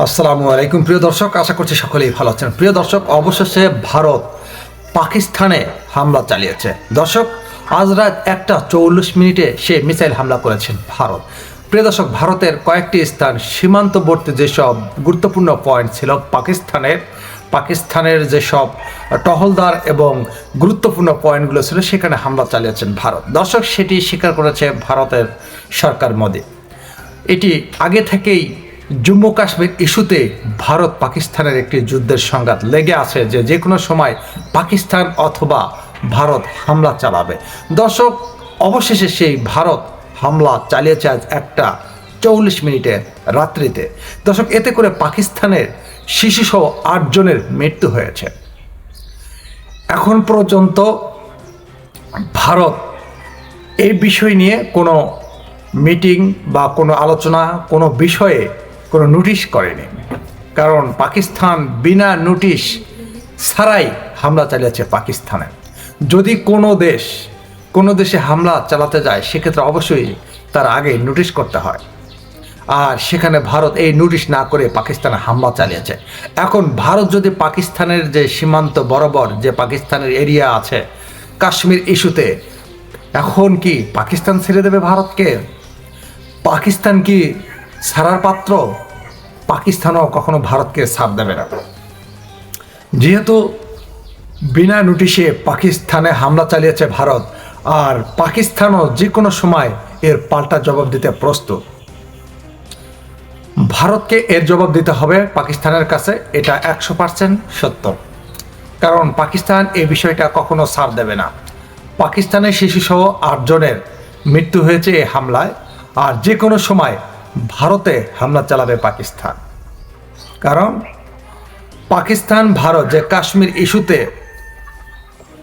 আসসালামু আলাইকুম, প্রিয় দর্শক, আশা করছি সকলেই ভালো আছেন। প্রিয় দর্শক, অবশেষে ভারত পাকিস্তানে হামলা চালিয়েছে। দর্শক, আজ রাত একটা চৌল্লিশ মিনিটে সে মিসাইল হামলা করেছেন ভারত। প্রিয় দর্শক, ভারতের কয়েকটি স্থান সীমান্তবর্তী যেসব গুরুত্বপূর্ণ পয়েন্ট ছিল, পাকিস্তানের পাকিস্তানের যেসব টহলদার এবং গুরুত্বপূর্ণ পয়েন্টগুলো ছিল, সেখানে হামলা চালিয়েছেন ভারত। দর্শক, সেটি স্বীকার করেছে ভারতের সরকার মোদী। এটি আগে থেকেই জম্মু কাশ্মীর ইস্যুতে ভারত পাকিস্তানের একটি যুদ্ধের সংঘাত লেগে আছে যে যে কোনো সময় পাকিস্তান অথবা ভারত হামলা চালাবে। দর্শক, অবশেষে সেই ভারত হামলা চালিয়েছে আজ একটা চৌল্লিশ মিনিটে রাত্রিতে। দর্শক, এতে করে পাকিস্তানের শিশুসহ আটজনের মৃত্যু হয়েছে। এখন পর্যন্ত ভারত এই বিষয় নিয়ে কোনো মিটিং বা কোনো আলোচনা, কোনো বিষয়ে কোনো নোটিশ করেনি। কারণ পাকিস্তান বিনা নোটিশ ছাড়াই হামলা চালিয়েছে পাকিস্তানে। যদি কোনো দেশ, কোনো দেশে হামলা চালাতে যায়, সেক্ষেত্রে অবশ্যই তার আগে নোটিশ করতে হয়। আর সেখানে ভারত এই নোটিশ না করে পাকিস্তানে হামলা চালিয়েছে। এখন ভারত যদি পাকিস্তানের যে সীমান্ত বরাবর যে পাকিস্তানের এরিয়া আছে, কাশ্মীর ইস্যুতে, এখন কি পাকিস্তান ছেড়ে দেবে ভারতকে? পাকিস্তান কি ছাড়ার পাত্র পাকিস্তানও কখনো ভারতকে ছাড় দেবে না। যেহেতু বিনা নোটিশে পাকিস্তানে হামলা চালিয়েছে ভারত, আর পাকিস্তানও যে কোনো সময় এর পাল্টা জবাব দিতে প্রস্তুত। ভারতকে এর জবাব দিতে হবে পাকিস্তানের কাছে, এটা একশো পার্সেন্ট সত্য। কারণ পাকিস্তান এই বিষয়টা কখনো ছাড় দেবে না। পাকিস্তানের শিশুসহ আটজনের মৃত্যু হয়েছে এই হামলায়, আর যে কোনো সময় ভারতে হামলা চালাবে পাকিস্তান। কারণ পাকিস্তান, ভারত যে কাশ্মীর ইস্যুতে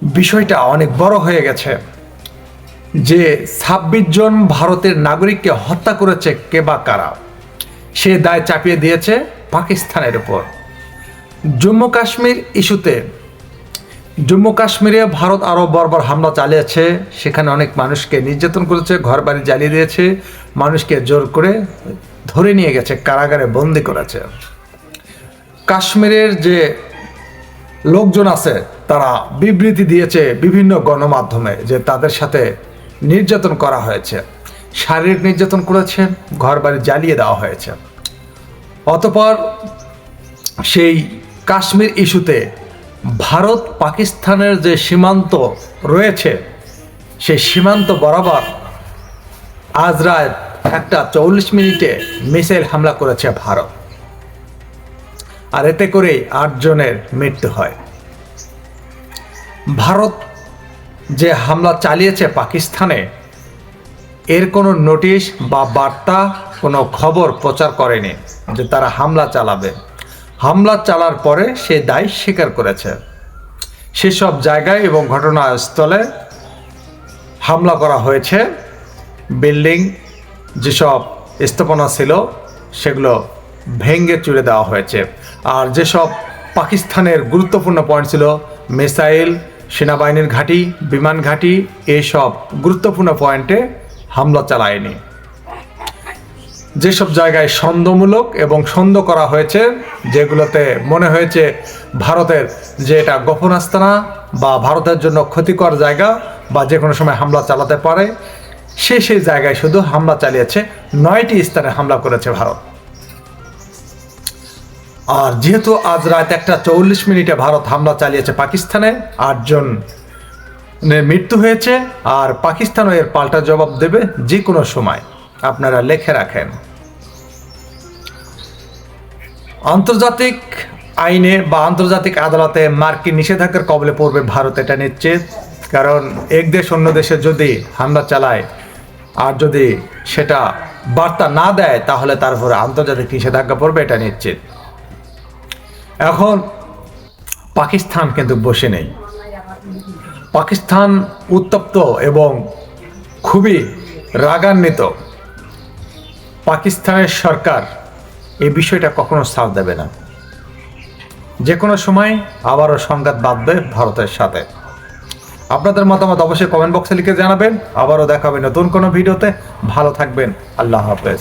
বিষয়টা অনেক বড় হয়ে গেছে, যে ছাব্বিশ জন ভারতের নাগরিককে হত্যা করেছে কে বা কারা, সে দায় চাপিয়ে দিয়েছে পাকিস্তানের উপর। জম্মু কাশ্মীর ইস্যুতে জম্মু কাশ্মীরে ভারত আরও বর্বর হামলা চালিয়েছে। সেখানে অনেক মানুষকে নির্যাতন করেছে ঘর বাড়ি জ্বালিয়ে দিয়েছে, মানুষকে জোর করে ধরে নিয়ে গেছে, কারাগারে বন্দি করেছে। কাশ্মীরের যে লোকজন আছে, তারা বিবৃতি দিয়েছে বিভিন্ন গণমাধ্যমে যে তাদের সাথে নির্যাতন করা হয়েছে। শারীরিক নির্যাতন করেছে ঘর বাড়ি জ্বালিয়ে দেওয়া হয়েছে। অতপর সেই কাশ্মীর ইস্যুতে ভারত পাকিস্তানের যে সীমান্ত রয়েছে, সেই সীমান্ত বরাবর আজ রাত একটা চল্লিশ মিনিটে মিসাইল হামলা করেছে ভারত। আর এতে করেই আটজনের মৃত্যু হয়। ভারত যে হামলা চালিয়েছে পাকিস্তানে, এর কোনো নোটিশ বা বার্তা, কোনো খবর প্রচার করেনি যে তারা হামলা চালাবে। হামলা চালার পরে সে দায় স্বীকার করেছে। সেসব জায়গায় এবং ঘটনাস্থলে হামলা করা হয়েছে। বিল্ডিং যেসব স্থাপনা ছিল, সেগুলো ভেঙ্গে চুড়ে দেওয়া হয়েছে। আর যেসব পাকিস্তানের গুরুত্বপূর্ণ পয়েন্ট ছিল, মিসাইল, সেনাবাহিনীর ঘাঁটি, বিমান ঘাঁটি এইসব গুরুত্বপূর্ণ পয়েন্টে হামলা চালায়নি। যেসব জায়গায় সন্দেহমূলক এবং সন্দেহ করা হয়েছে, যেগুলোতে মনে হয়েছে ভারতের যে এটা গোপন আস্তানা বা ভারতের জন্য ক্ষতিকর জায়গা বা যে কোনো সময় হামলা চালাতে পারে, সে সেই জায়গায় শুধু হামলা চালিয়েছে, নয়টি স্থানে হামলা করেছে ভারত। আর যেহেতু আজ রাত একটা চল্লিশ মিনিটে ভারত হামলা চালিয়েছে পাকিস্তানে, আটজন মৃত্যু হয়েছে, আর পাকিস্তানও এর পাল্টা জবাব দেবে যে কোনো সময়। আপনারা লেখে রাখেন। আন্তর্জাতিক আইনে বা আন্তর্জাতিক আদালতে মার্কিন নিষেধাজ্ঞার কবলে পড়বে ভারত, এটা নিশ্চিত। কারণ এক দেশ অন্য দেশে যদি হামলা চালায় আর যদি সেটা বার্তা না দেয়, তাহলে তারপরে আন্তর্জাতিক নিষেধাজ্ঞা পড়বে, এটা নিশ্চিত। এখন পাকিস্তান কিন্তু বসে নেই। পাকিস্তান উত্তপ্ত এবং খুবই রাগান্বিত। পাকিস্তানের সরকার এই বিষয়টা কখনো সাথ দেবে না। যে কোনো সময় আবারও সংঘাত বাঁধবে ভারতের সাথে। আপনাদের মতামত অবশ্যই কমেন্ট বক্সে লিখে জানাবেন। আবারও দেখাবেন নতুন কোনো ভিডিওতে। ভালো থাকবেন। আল্লাহ হাফেজ।